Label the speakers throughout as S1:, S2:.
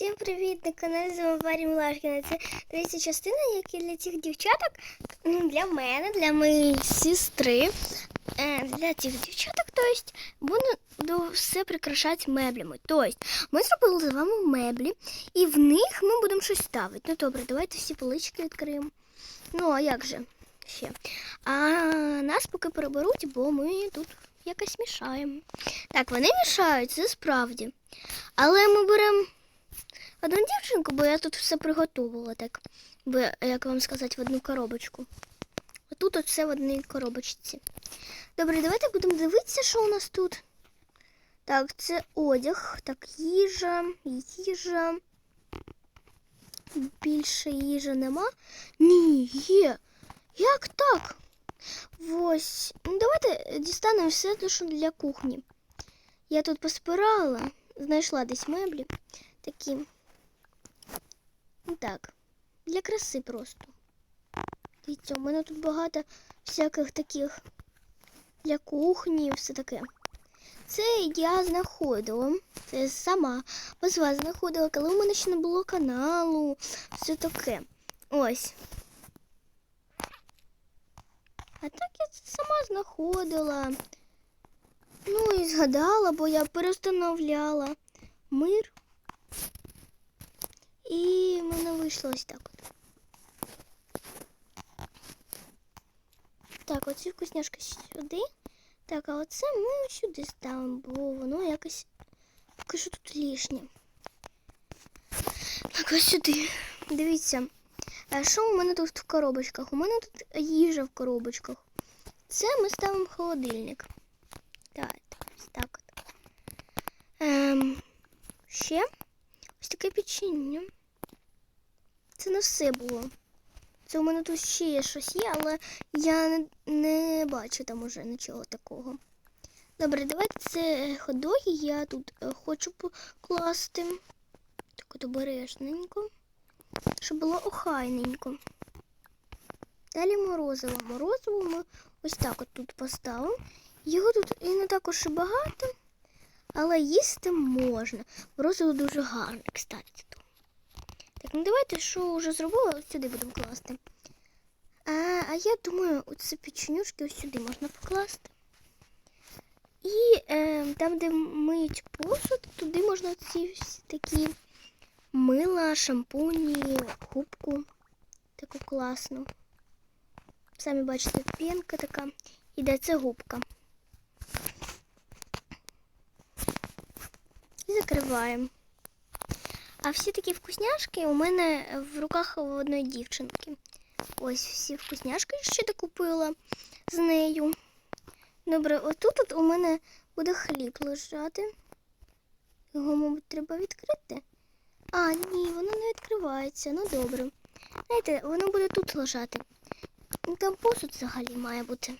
S1: Всім привіт на каналі з вами Варі. Це третя частина, як і для цих дівчаток, для мене, для моєї сестри. Е, для цих дівчаток, тобто, буду все прикрашати меблями. Тобто, ми зробили з вами меблі, і в них ми будемо щось ставити. Ну добре, давайте всі полички відкриємо. Ну, а як же ще? А нас поки переберуть, бо ми тут якось мішаємо. Так, вони мішають, це справді. Але ми беремо одну дівчинку, бо я тут все приготувала, так, бо, як вам сказати, в одну коробочку. Тут все в одній коробочці. Добре, давайте будемо дивитися, що у нас тут. Так, це одяг, так, їжа, їжа. Більше їжі нема. Ні, є. Як так? Ось. Ну, давайте дістанемо все, що для кухні. Я тут поспирала, знайшла десь меблі такі. Так, для краси просто. Дивіться, у мене тут багато всяких таких для кухні, все таке. Це я знаходила. Це сама без вас знаходила, коли у мене ще не було каналу, все таке. Ось. А так я це сама знаходила. Ну і згадала, бо я перестановляла мир. І в мене вийшло ось так от. Так, оці вкусняшки сюди. Так, а оце ми сюди ставимо, бо воно якось поки що тут лишнє. Так, ось сюди. Дивіться. А що у мене тут в коробочках? У мене тут їжа в коробочках. Це ми ставимо в холодильник. Так, ось так от. Ем, ще ось таке печіння. Це не все було. Це у мене тут ще є щось є, але я не, не бачу там уже нічого такого. Добре, давайте це ходоги я тут е, хочу покласти. Так от обережненько. Щоб було охайненько. Далі морозиво. Морозиво ми ось так от тут поставимо. Його тут і не також і багато, але їсти можна. Морозиво дуже гарне, кстати. Так, ну давайте, що вже зробила, ось сюди будемо класти. А, а я думаю, оце печенюшки ось сюди можна покласти. І е, там, де миють посуд, туди можна ці всі такі мила, шампуні, губку таку класну. Самі бачите, пінка така. І де це губка. І закриваємо. А всі такі вкусняшки у мене в руках в одної дівчинки. Ось всі вкусняшки ще докупила з нею. Добре, отут от у мене буде хліб лежати. Його, мабуть, треба відкрити. А, ні, воно не відкривається. Ну добре. Знаєте, воно буде тут лежати. Ну, Там посуд взагалі має бути.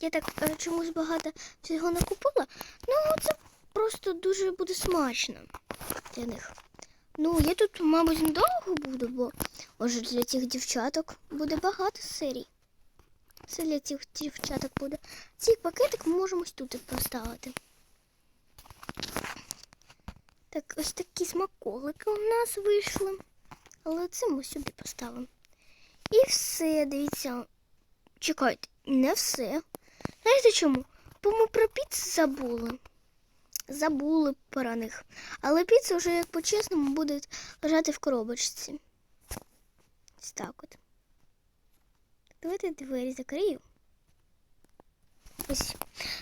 S1: Я так е, чомусь багато всього накупила. Ну, це просто дуже буде смачно для них. Ну, я тут, мабуть, недовго буду, бо може для цих дівчаток буде багато серій. Це для цих дівчаток буде. Цей пакетик ми можемо ось тут поставити. Так, ось такі смаколики у нас вийшли. Але це ми сюди поставимо. І все, дивіться. Чекайте, не все. Знаєте чому? Бо ми про піцу забули. Забули про них. Але піца вже, як по-чесному, буде лежати в коробочці. Ось так от. Давайте двері закрию. Ось.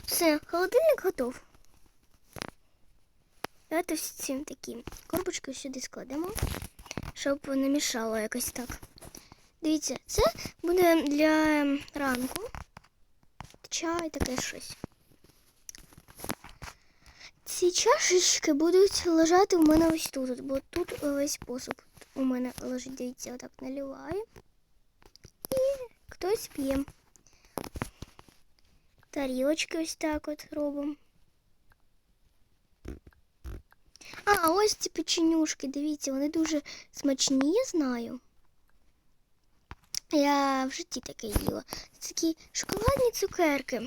S1: Все, холодильник готов. Давайте всі такі коробочки сюди складемо, щоб не мішало якось так. Дивіться, це буде для ранку. Чай, таке щось. Ці чашечки будуть лежати у мене ось тут, бо тут весь посуд у мене лежить, дивіться, отак наливаю. І хтось п'є. Тарілочки ось так от робимо. А, ось ці печенюшки, дивіться, вони дуже смачні, я знаю. Я в житті таке їла. Це такі шоколадні цукерки.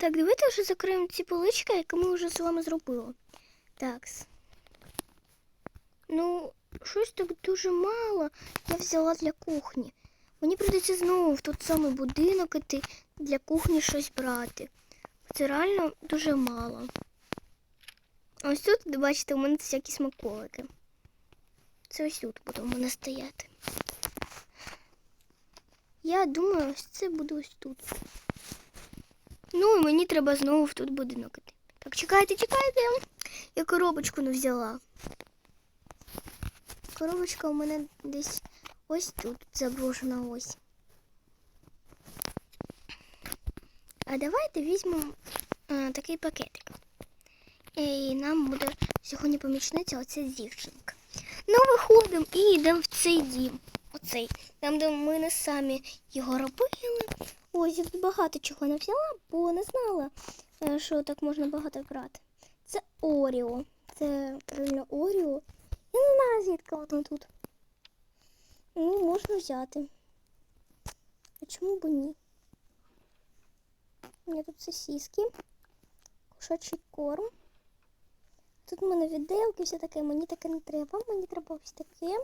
S1: Так, давайте вже закриємо ці полички, які ми вже з вами зробили. Так. Ну, щось так дуже мало я взяла для кухні. Мені прийдеться знову в той самий будинок іти для кухні щось брати. Це реально дуже мало. Ось тут, бачите, у мене всякі смаколики. Це ось тут буде у мене стояти. Я думаю, ось це буде ось тут. Ну і мені треба знову в тут будинок іти. Так, чекайте, чекайте. Я коробочку не взяла. Коробочка у мене десь ось тут заброшена ось. А давайте візьмемо е, такий пакетик. І нам буде сьогодні помічниця оця дівчинка. Ну, виходимо і йдемо в цей дім. Оцей. Там, де ми не самі його робили. Ось я тут багато чого не взяла, бо не знала, е, що так можна багато брати. Це Оріо. Це реально Оріо. Я не знаю, звідки воно тут. Ну, можна взяти. А чому б ні? У мене тут сосиски, кошачий корм. Тут у мене віделки, все таке, мені таке не треба, мені треба ось таке.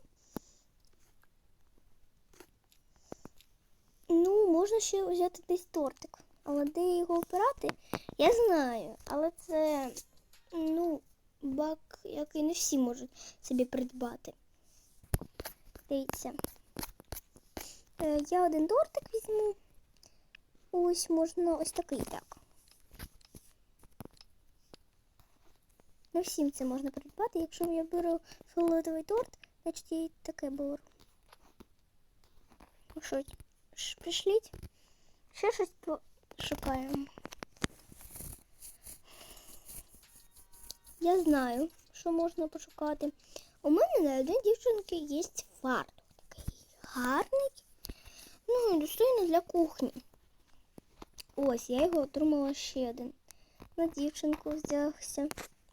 S1: Ну, можна ще взяти десь тортик. Але де його обирати, я знаю. Але це, ну, бак, який не всі можуть собі придбати. Дивіться. Е, Я один тортик візьму. Ось можна ось такий так. Не всім це можна придбати. Якщо я беру фіолетовий торт, значить я таке беру. Ну що, ш- пришліть? Ще щось шукаємо. Я знаю, що можна пошукати. У мене на одній дівчинки є фартух. Такий гарний. Ну, і достойний для кухні. Ось, я його отримала ще один. На дівчинку вдягся.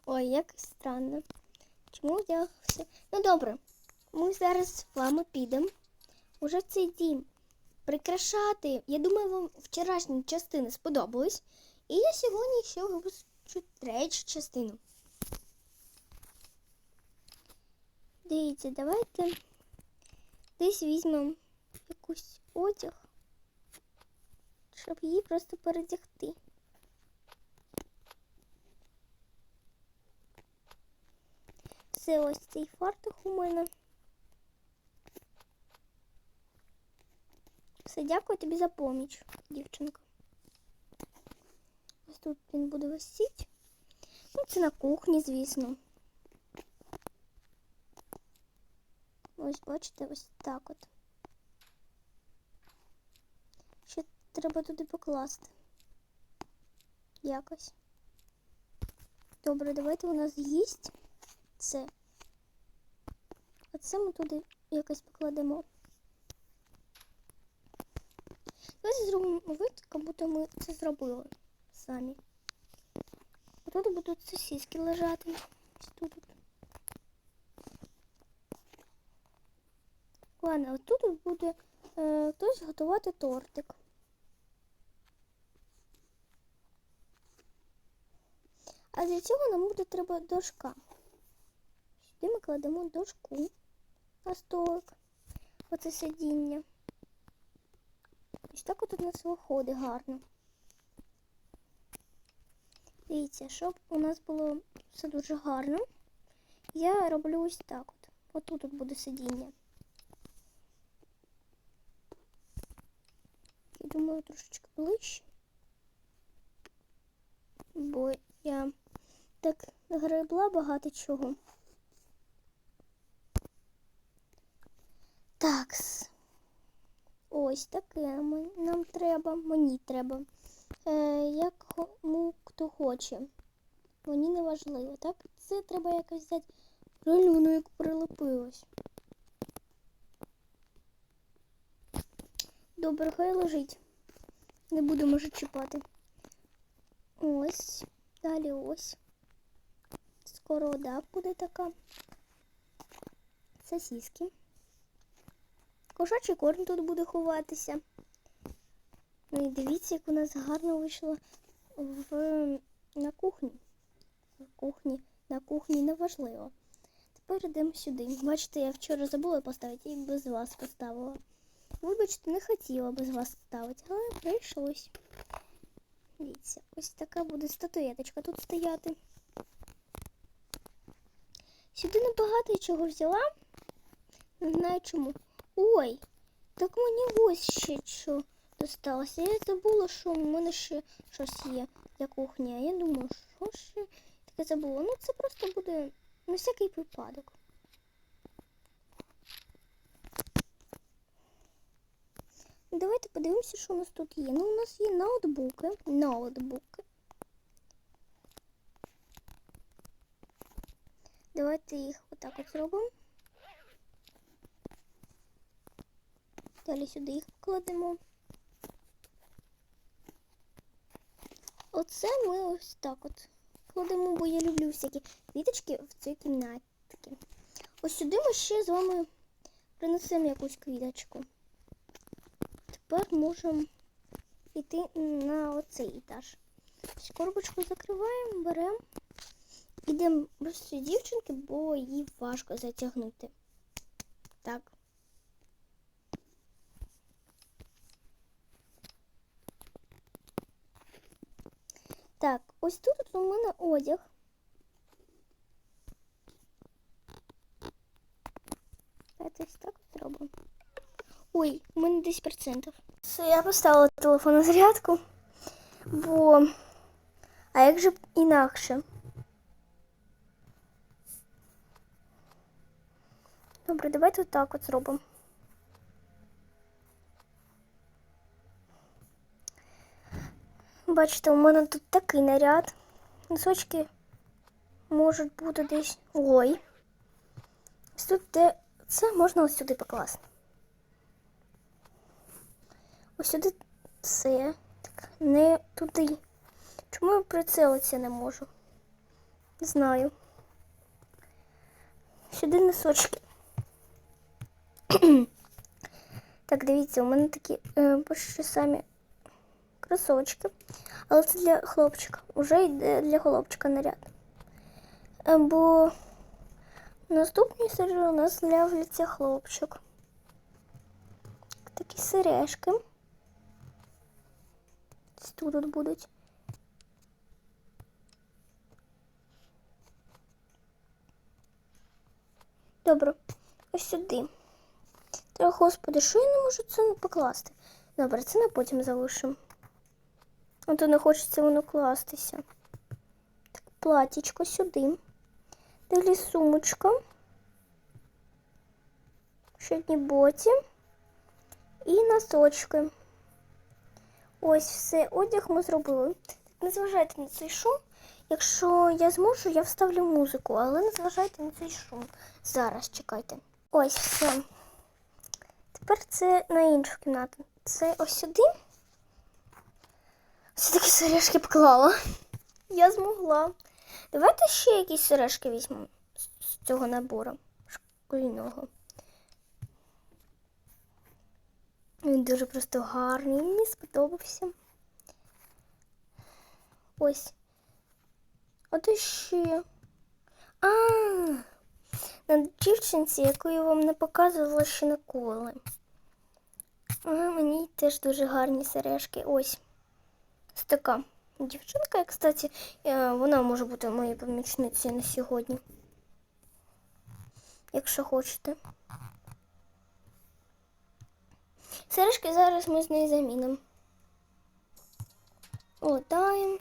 S1: Ой, як странно. Чому вдягся? Ну добре, ми зараз з вами підемо уже в цей дім прикрашати. Я думаю, вам вчорашні частини сподобались. І я сьогодні ще випущу третю частину. Дивіться, давайте десь візьмемо якусь одяг, щоб її просто передягти. Це ось цей фартух у мене. Все, дякую тобі за поміч, дівчинка. Ось тут він буде висіти. Ну, це на кухні, звісно. Ось, бачите, ось так от. Ще треба туди покласти. Якось. Добре, давайте у нас з'їсть це. А це ми туди якось покладемо. Давайте зробимо вид, як будто ми це зробили самі. Тут будуть сосиски лежати. Тут. Ладно, тут буде е, хтось готувати тортик. А для цього нам буде треба дошка. Сюди ми кладемо дошку на столик. Оце сидіння. Ось так от у нас виходить гарно. Дивіться, щоб у нас було все дуже гарно, я роблю ось так от. Отут от буде сидіння. Я думаю, трошечки ближче. Бо я так гребла багато чого. Такс. Ось таке нам треба, мені треба. Е, як кому хто хоче. Мені не важливо, так? Це треба якось взяти. Воно як прилепилось. Добре, хай лежить. Не буду може чіпати. Ось. Далі ось. Скорода буде така. Сосиски. Кошачий корм тут буде ховатися. Ну і дивіться, як у нас гарно вийшло в на кухні. В кухні, на кухні неважливо. Тепер йдемо сюди. Бачите, я вчора забула поставити і без вас поставила. Вибачте, не хотіла без вас ставити, але прийшлось. Дивіться, ось така буде статуеточка тут стояти. Сюди небагато чого взяла. Не знаю чому. Ой, так мені ось ще що досталося. Я забула, що в мене ще щось є для кухні. А я думаю, що ще таке забула. Ну, це просто буде на всякий випадок. Давайте подивимося, що у нас тут є. Ну, у нас є ноутбуки. Ноутбуки. Давайте їх отак от зробимо. Далі сюди їх покладемо. Оце ми ось так от кладемо, бо я люблю всякі квіточки в цій кімнатці. Ось сюди ми ще з вами принесемо якусь квіточку. Тепер можемо йти на оцей етаж. Ось Коробочку закриваємо, беремо. Ідемо цієї дівчинки, бо її важко затягнути. Так. Так, ось тут у мене одяг. Давайте ось так зробимо. Ой, у мене 10%. Все, я поставила телефон на зарядку, бо. А як же інакше? Добре, давайте отак от зробимо. Бачите, у мене тут такий наряд. Носочки можуть бути десь. Ой. Ось тут де це можна ось сюди покласти. Ось сюди це. Так, не туди. Чому я прицелитися не можу? Не знаю. Сюди носочки. так, дивіться, у мене такі е, почти самі кросочки. Але це для хлопчика. Уже йде для хлопчика наряд. Бо в наступній серії у нас з'являється хлопчик. Такі сережки. Тут будуть. Добре, ось сюди. Та, господи, що я не можу це покласти? Добре, це на потім залишимо. А то не хочеться воно кластися. Так, платічко сюди. Далі сумочка. Ще одні боті. І носочки. Ось все, одяг ми зробили. Не зважайте на цей шум. Якщо я зможу, я вставлю музику, але не зважайте на цей шум. Зараз чекайте. Ось все. Тепер це на іншу кімнату. Це ось сюди. Все таки сережки поклала. Я змогла. Давайте ще якісь сережки візьмемо з цього набору шкільного. Він дуже просто гарний, мені сподобався. Ось. От ще. А, на дівчинці, яку я вам не показувала ще ніколи. А, мені теж дуже гарні сережки. Ось. Ось така дівчинка, кстати, е, вона може бути моєю помічницею на сьогодні. Якщо хочете. Сережки зараз ми з нею замінимо. Латаємо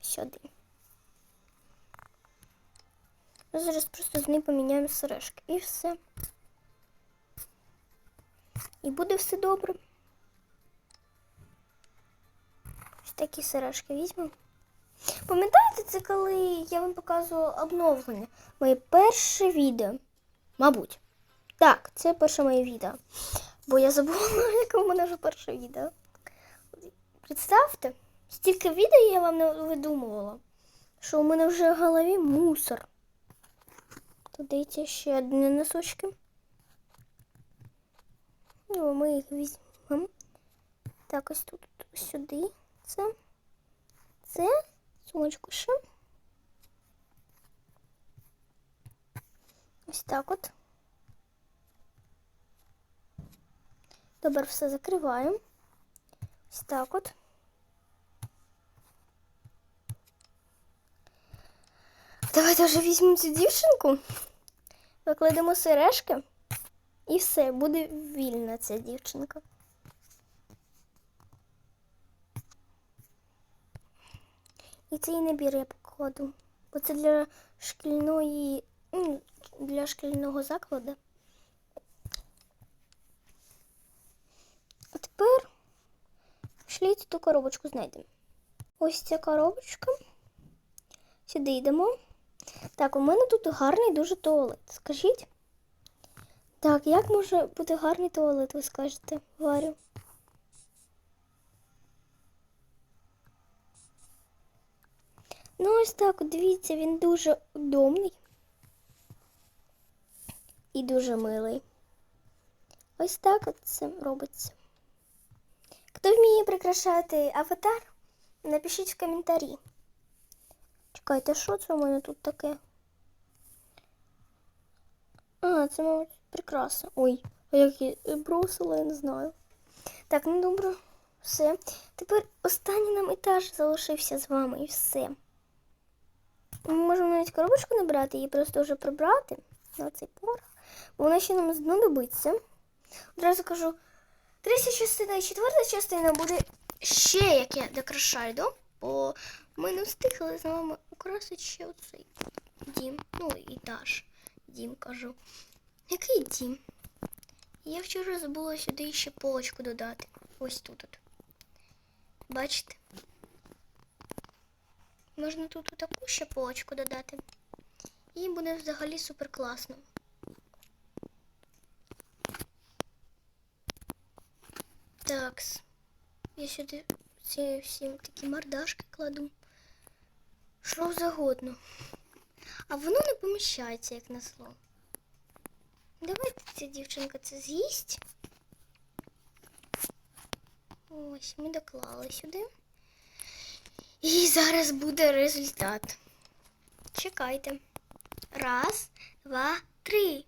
S1: сюди. Зараз просто з нею поміняємо сережки і все. І буде все добре. Такі сережки візьмемо. Пам'ятаєте, це коли я вам показувала обновлення? Моє перше відео. Мабуть. Так, це перше моє відео. Бо я забула, яке у мене вже перше відео. Представте, стільки відео я вам не видумувала, що у мене вже в голові мусор. Дивіться ще одні носочки. Ну, ми їх візьмемо. Так, ось тут сюди. Це. це. Сумочку ще. Ось так от. Добре, все закриваємо. Ось так от. Давайте вже візьмемо цю дівчинку, викладемо сережки і все, буде вільна ця дівчинка. І цей набір я покладу. Бо це для шкільної, ну, для шкільного закладу. А тепер шліть ту коробочку знайдемо. Ось ця коробочка. Сюди йдемо. Так, у мене тут гарний дуже туалет. Скажіть. Так, як може бути гарний туалет, ви скажете, Варю? Ну, ось так, дивіться, він дуже удобний і дуже милий. Ось так от це робиться. Хто вміє прикрашати аватар, напишіть в коментарі. Чекайте, що це у мене тут таке? А, це, мабуть, прикраса. Ой, а як я бросила, я не знаю. Так, ну добре, все. Тепер останній нам етаж залишився з вами і все. Ми можемо навіть коробочку набрати, її просто вже прибрати на цей порох, бо вона ще нам знадобиться. Одразу кажу, третя частина і четверта частина буде ще, як я докрашаю бо ми не встигли з вами украсити ще оцей дім. Ну, етаж. Дім кажу. Який дім? Я вчора забула сюди ще полочку додати. Ось тут. от. Бачите? Можна тут таку ще полочку додати. І буде взагалі супер класно. Такс. Я сюди ці всі такі мордашки кладу. Що завгодно. А воно не поміщається, як на слово. Давайте ця дівчинка це з'їсть. Ось, ми доклали сюди. І зараз буде результат. Чекайте. Раз, два, три.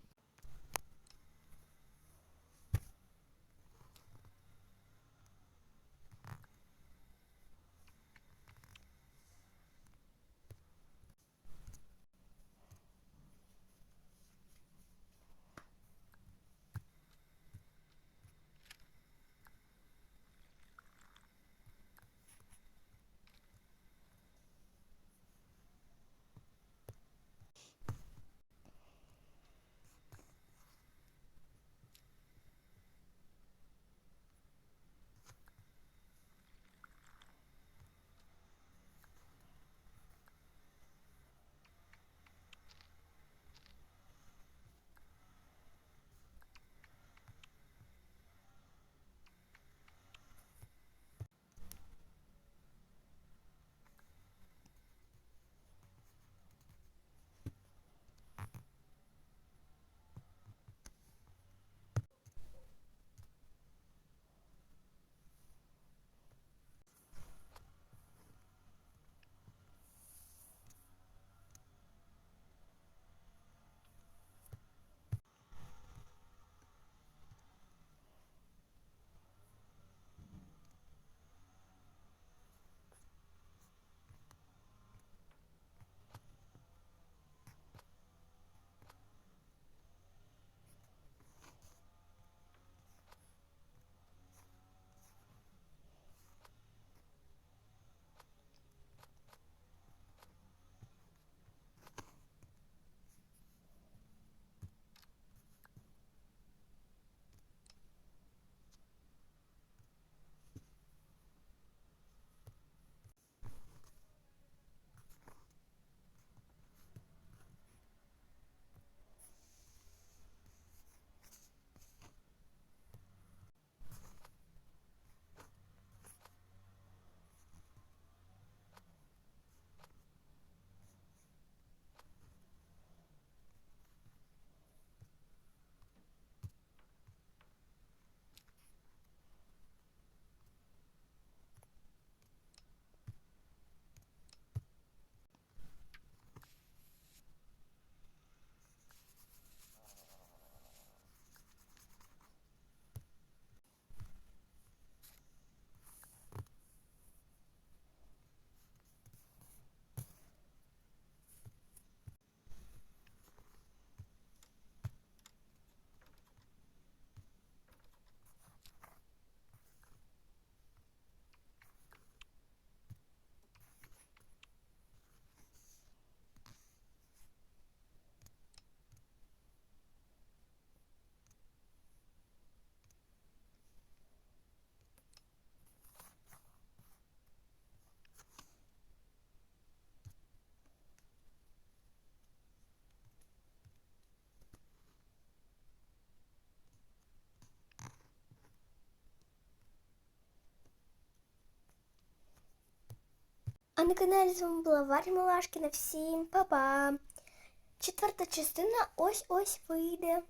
S1: А на каналі з вами була Варя Малашкіна. Всім па-па! Четверта частина ось-ось вийде.